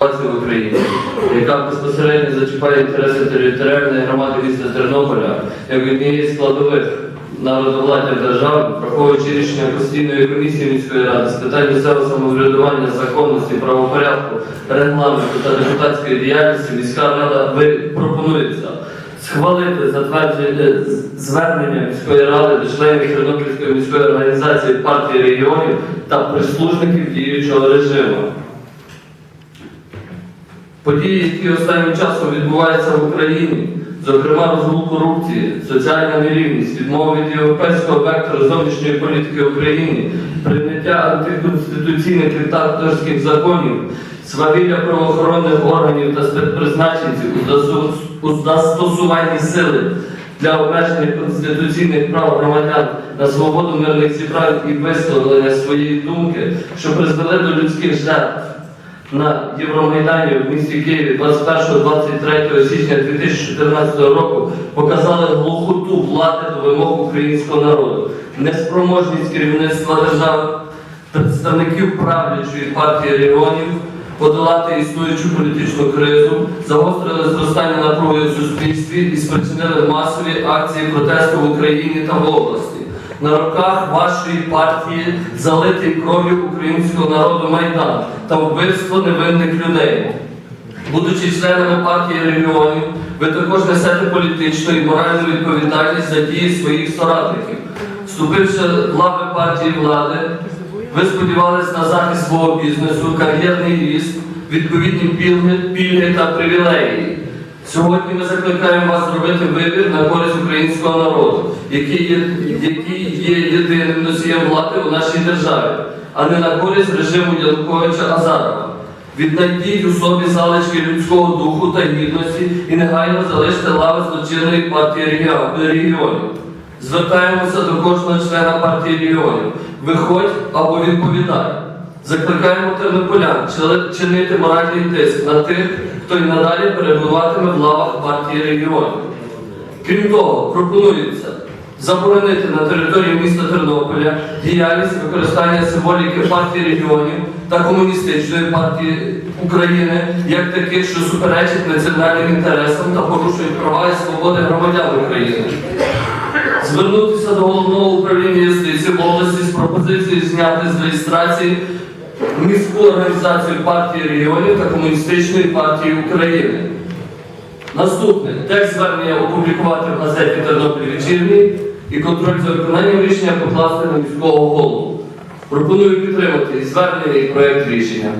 ситуації в Україні, яка безпосередньо зачіпає інтереси територіальної громади міста Тернополя як однієї з складових народовладдя держави, враховуючи рішення постійної комісії міської ради з питань місцевого самоврядування, законності, правопорядку, регламенту та депутатської діяльності, міська рада пропонується схвалити затвердження звернення міської ради до членів Тернопільської міської організації партії регіонів та прислужників діючого режиму. Події, які останнім часом відбуваються в Україні, зокрема розгул корупції, соціальна нерівність, відмова від європейського вектору зовнішньої політики України, прийняття антиконституційних диктаторських законів, свавілля правоохоронних органів та спецпризначенців у застосуванні сили для обмеження конституційних прав громадян на свободу мирних зібрань і висловлення своєї думки, що призвели до людських жертв на Євромайдані в місті Києві 21-23 січня 2014 року показали глухоту влади до вимог українського народу, неспроможність керівництва держави, представників правлячої партії регіонів подолати існуючу політичну кризу, загострили зростання напруги в суспільстві і спричинили масові акції протесту в Україні та в області. На руках вашої партії залитий кров'ю українського народу Майдан та вбивство невинних людей. Будучи членами партії регіонів, ви також несете політичну і моральну відповідальність за дії своїх соратників. Вступивши в лави партії влади, ви сподівались на захист свого бізнесу, кар'єрний ріст, відповідні пільги, пільги та привілеї. Сьогодні ми закликаємо вас зробити вибір на користь українського народу, який є, який є єдиним носієм влади у нашій державі, а не на користь режиму Януковича Азарова. Віднайдіть у собі залишки людського духу та гідності і негайно залиште лави злочинної партії регіо- регіонів. Звертаємося до кожного члена партії регіонів. Виходь або відповідай. Закликаємо тернополян чинити моральний тиск на тих, хто й надалі перебуватиме в лавах партії регіонів. Крім того, пропонується заборонити на території міста Тернополя діяльність використання символіки партії регіонів та комуністичної партії України як таких, що суперечать національним інтересам та порушують права і свободи громадян України. Звернутися до головного управління юстиції області з пропозицією зняти з реєстрації міську організацію партії регіонів та комуністичної партії України. Наступне текст звернення опублікувати в газеті Тернопіль вечірній і контроль за виконанням рішення покласти на міського голову. Пропоную підтримати звернення і проєкт рішення.